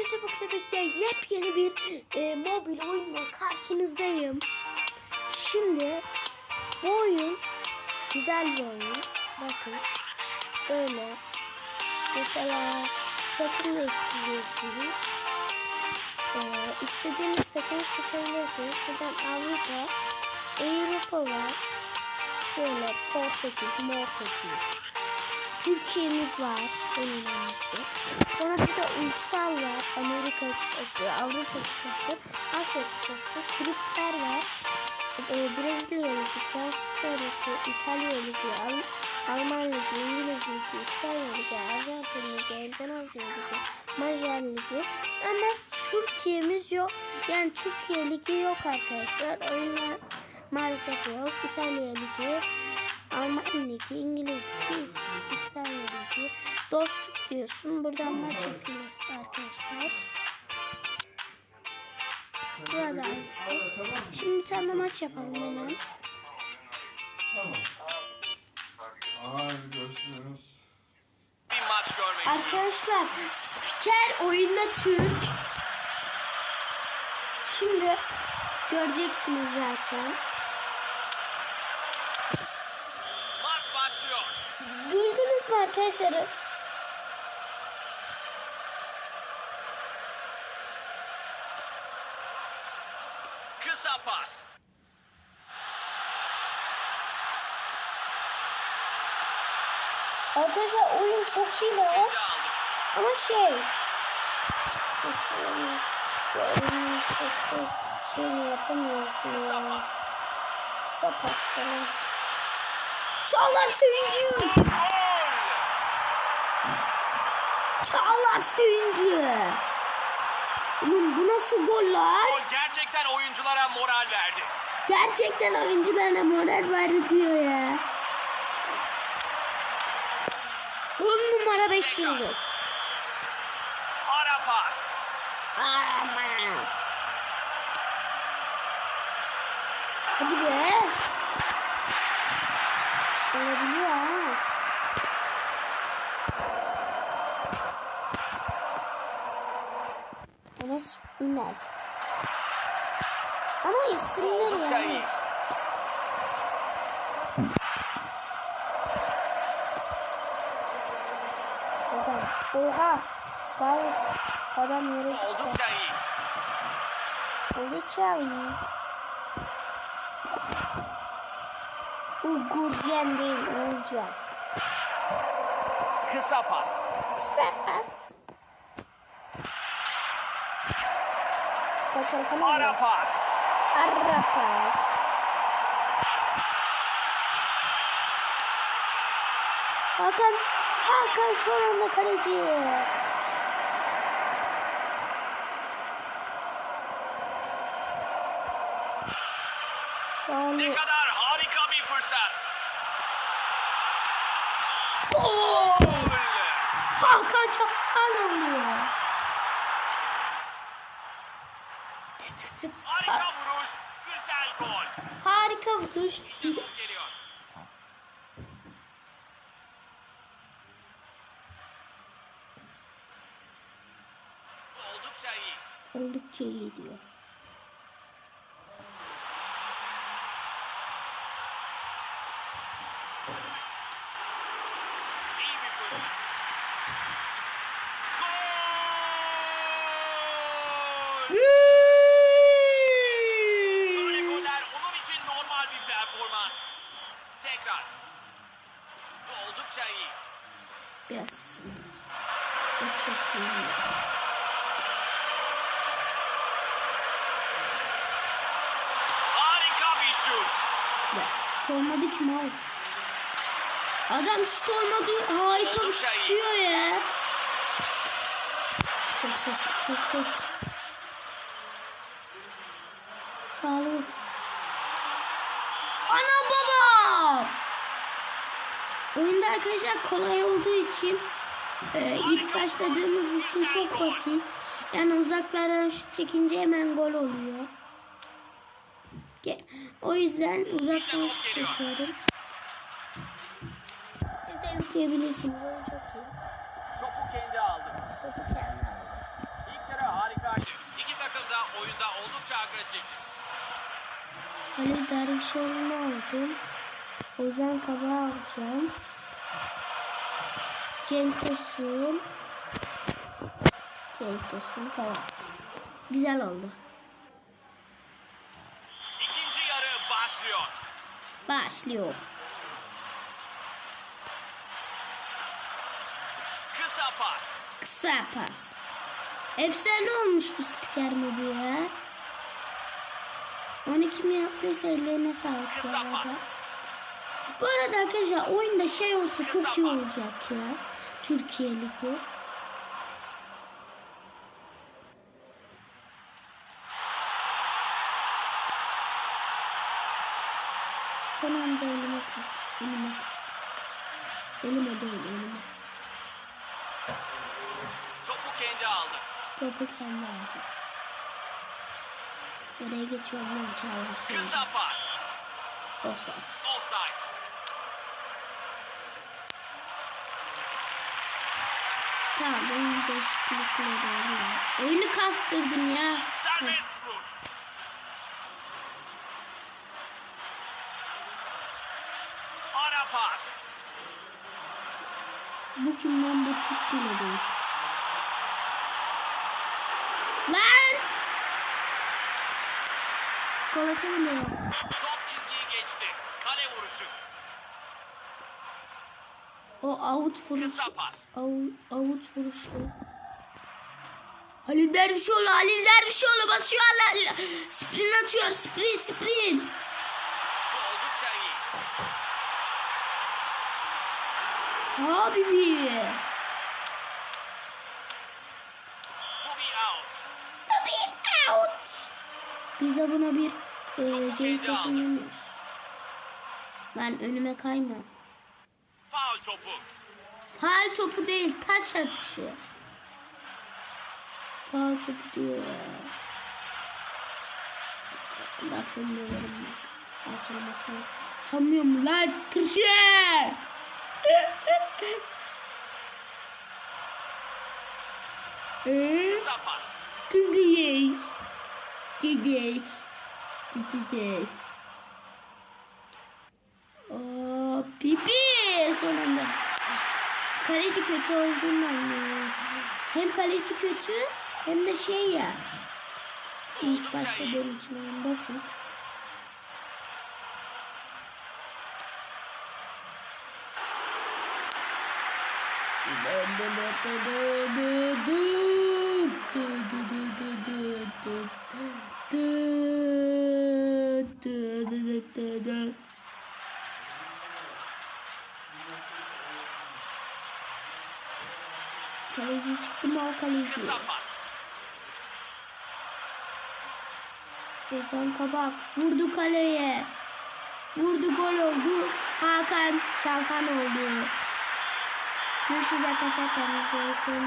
Arkadaşlar bu birlikte yepyeni bir e, mobil oyunla karşınızdayım. Şimdi bu oyun güzel bir oyun. Bakın böyle mesela takım değiştiriyorsunuz. E, istediğiniz takımı seçebiliyorsunuz. Buradan Avrupa, Avrupa var. Şöyle Portekiz, Mortekiz. Türkiye'miz var en önemlisi. Sonra bir de ulusal var. Amerika kupası, Avrupa kupası, Asya kupası, kulüpler var. Ee, Brezilya ligi, Fransa ligi, İtalya ligi, Al Alman ligi, İngiliz ligi, İspanya ligi, Arjantin ligi, Endonezya ligi, Macar ligi. Ama Türkiye'miz yok. Yani Türkiye ligi yok arkadaşlar. Oyunlar maalesef yok. İtalya ligi, Alman ligi, İngiliz ligi. Dostluk diyorsun. Buradan maç yapıyor arkadaşlar. Burada aynısı. Şimdi bir tane maç yapalım hemen. Tamam. Arkadaşlar spiker oyunda Türk. Şimdi göreceksiniz zaten. Maç başlıyor. Mu arkadaşlar? Kısa pas. Arkadaşlar oyun çok iyi lan. Ama şey seslerini şu oyunun sesli şeyini yapamıyoruz bunu ya. Kısa pas falan. Çağlar Söyüncü. Çağlar Söyüncü. Oğlum bu nasıl gol lan? Gol gerçekten oyunculara moral verdi. Gerçekten oyuncularına moral verdi diyor ya. 10 numara 5 yıldız. Ara pas. Aramaz. Hadi be. Olabiliyor Enes Ünel. Ama isimleri yanlış. Adam. Oha. Bal. Adam yere düştü. İyi. Uğurcan değil, Uğurcan. Kısa pas. Kısa pas. Kaçal Ara pas. Ara pas. Hakan, Hakan son anda kaleci. Ne Salih. kadar harika bir fırsat. Oo! Gol. Hakan Çakal oluyor. Tıt tıt tıt tıt. Harika vuruş. Güzel gol. Harika vuruş. İşte gol geliyor. Oldukça iyi. Oldukça iyi diyor. İyi bir fırsat. Gol! Böyle goller onun için normal bir performans. Tekrar. Bu oldukça iyi. Biraz sesini aç. Ses çok duyuyor. Harika bir şut. Ya şut olmadı ki mal. Adam şut olmadı. Harika bir şut diyor ya. Çok sesli, çok sesli. Sağ olun. Ana baba! Oyunda arkadaşlar kolay olduğu için e, ilk başladığımız için çok basit. Yani uzaklardan şut çekince hemen gol oluyor. O yüzden uzaktan şut çekiyorum. Siz de yükleyebilirsiniz. Oyun çok iyi. Topu kendi aldı. Topu kendi aldı. İlk kere harikaydı. İki takım da oyunda oldukça agresifti. Ali Dervişoğlu'nu aldım. Ozan Kaba alacağım. Centosun. Centosun tamam. Güzel oldu. Başlıyor. Kısa pas. Kısa pas. Efsane olmuş bu spiker modu ya. Onu kim yaptıysa ellerine sağlık bu Kısa arada. pas. Bu arada arkadaşlar oyunda şey olsa çok Kısa iyi pas. olacak ya. Türkiye Ligi. Son anda elime. Elime. Elime değil elime. Topu kendi aldı. Topu kendi aldı. Nereye geçiyorum lan Çağlar. Kısa pas. Offside. Offside. Tamam oyuncu değişiklikleri oluyor. Oyunu kastırdın ya. Serbest vuruş. Ara pas. Bu kim lan bu Türk bile değil. Lan! Gol atamadım. Top çizgiyi geçti. Kale vuruşu. O out vuruş. Kısa pas. Out, out vuruştu. Halil Dervişoğlu, Halil Dervişoğlu basıyor. Sprint atıyor, sprint, sprint. Bu oldukça iyi. Bu bir out. Bir out. Biz de buna bir e, Cenk. Ben önüme kayma. Faul topu. Faal topu değil, taç atışı. Faal topu diyor. Bak seni döverim bak. Açalım atmayı. Tanmıyor mu lan? Kırşık! Eee? Kısa pas. Gidiş. Gidiş. Gidiş. Oo, pipi sonunda. Kaleci kötü olduğundan ya. Hem kaleci kötü hem de şey ya. İlk başladığım için oyun basit. Kaleci çıktı mı o kaleci? Ozan Kabak vurdu kaleye. Vurdu gol oldu. Hakan Çalkan oldu. Görüşürüz arkadaşlar kendinize iyi bakın.